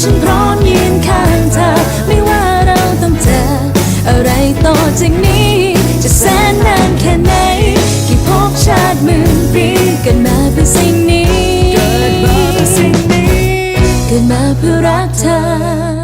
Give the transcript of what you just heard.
ฉันพร้อมยืนข้างเธอ ไม่ว่าเราต้องเจอ อะไรต่อจากนี้ จะแสนนานแค่ไหน กี่พบชาติหมื่นปีเกิดมาเพื่อสิ่งนี้ เกิดมาเพื่อสิ่งนี้ เกิดมาเพื่อรักเธอ